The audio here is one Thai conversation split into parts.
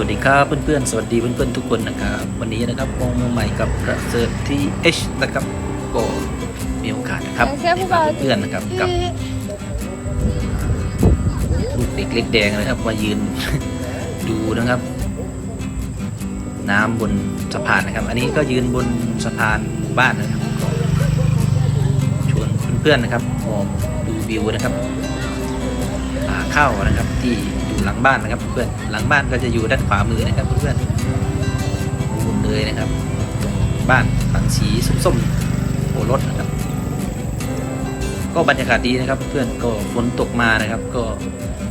วัสดีครับเพื่อนๆ สวัสดีเพื่อนๆทุกคนนะครับ วันนี้นะครับมองมุมใหม่กับประเสริฐที่ H นะครับก็มีโอกาสนะครับได้พาเพื่อนๆนะครับกับลูกเด็กเล็กแดงนะครับมายืนดูนะครับ น้ำบนสะพานนะครับ อันนี้ก็ยืนบนสะพานหมู่บ้านนะครับก็ชวนเพื่อนๆนะครับมองดูวิวนะครับป่าข้าวนะครับที่ อยู่หลังบ้านนะครับเพื่อนหลังบ้านก็จะอยู่ด้านขวามือนะครับเพื่อนๆมุมเลยนะครับตรงบ้านหลังสีส้มๆโอรสนะครับ ก็บรรยากาศดีนะครับ เพื่อนก็ฝนตกมานะครับ ก็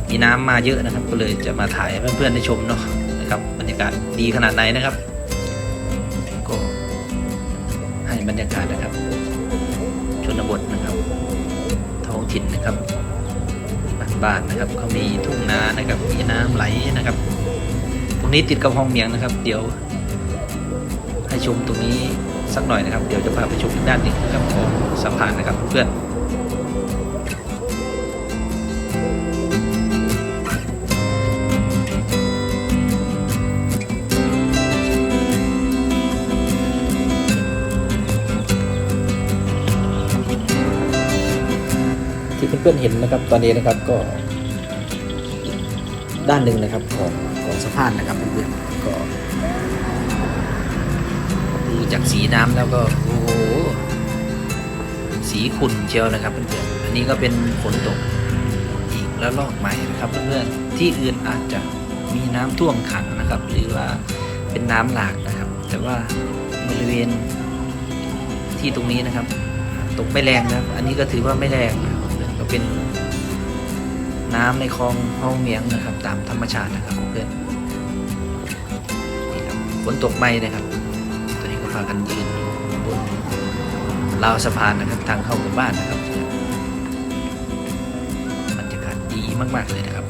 มีน้ำมาเยอะนะครับ ก็เลยจะมาถ่ายให้เพื่อนๆได้ชมเนาะนะครับบรรยากาศดีขนาดไหนนะครับ ก็ให้บรรยากาศนะครับ ชนบทนะครับ ท้องถิ่นนะครับ บ้านนะครับเขามีทุ่งนานะครับมีน้ำไหลนะครับ ตรงนี้ติดกับห้องเมียงนะครับ เดี๋ยว ให้ชมตรงนี้สักหน่อยนะครับ เดี๋ยวจะพาไปชมอีกด้านหนึ่งนะครับของสะพานนะครับเพื่อน ที่เพื่อนๆเห็นนะครับตอนนี้นะครับก็ ด้านหนึ่งนะครับของของสะพานนะครับเพื่อนๆก็ดูจากสีน้ำแล้วก็โอ้โหสีขุ่นเชียวนะครับเพื่อนๆอันนี้ก็เป็นฝนตกอีกแล้วลอกใหม่นะครับเพื่อนๆที่อื่นอาจจะมีน้ำท่วมขังนะครับ หรือว่าเป็นน้ำหลากนะครับ แต่ว่าบริเวณที่ตรงนี้นะครับ ตกไม่แรงนะครับ อันนี้ก็ถือว่าไม่แรงนะ เป็นน้ำในคลองห้องเมียงนะครับ ตามธรรมชาตินะครับเพื่อนนี่ครับฝนตกไม่นะครับตัวนี้ก็พากันยืนบนราวสะพานนะครับ ทางเข้าหมู่บ้านนะครับบรรยากาศดีมากๆเลยนะครับ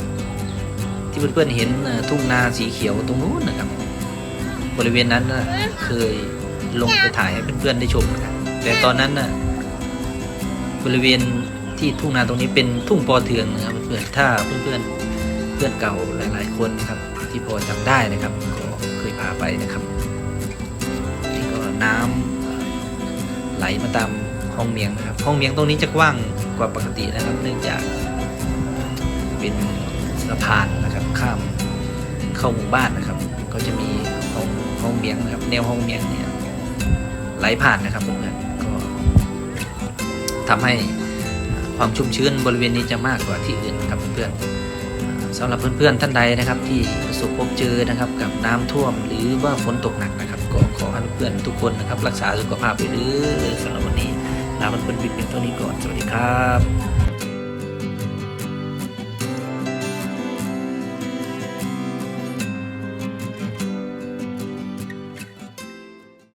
ที่เพื่อนๆเห็นเอ่อทุ่งนาสีเขียวตรงนู้นนะครับ บริเวณนั้นนะเคยลงไปถ่ายให้เพื่อนๆได้ชมนะครับแต่ตอนนั้นน่ะบริเวณ ที่ทุ่งนาตรงนี้เป็นทุ่งปอเทืองนะครับเพื่อนถ้าเพื่อนๆเพื่อนเก่าหลาย ๆ คนนะครับ ที่พอจำได้นะครับก็เคยพาไปนะครับนี่ก็น้ำเอ่อไหลมาตามห้องเมียงนะครับห้องเมียงตรงนี้จะกว้างกว่าปกตินะครับ เนื่องจากเป็นสะพานนะครับข้ามเข้าหมู่บ้านนะครับ ก็จะมีห้องห้องเมียงนะครับ แนวห้องเมียงเนี่ยไหลผ่านนะครับเพื่อนๆก็ทำให้ ความชุ่มชื้นบริเวณนี้จะมากกว่าที่อื่นครับเพื่อนๆสำหรับเพื่อนๆท่านใดนะครับที่ประสบพบเจอนะครับกับน้ำท่วม หรือว่าฝนตกหนักนะครับก็ขอให้เพื่อนทุกคนนะครับรักษาสุขภาพไปเรื่อยๆสำหรับวันนี้ลาเพื่อนๆเพียงเท่านี้ก่อนสวัสดีครับ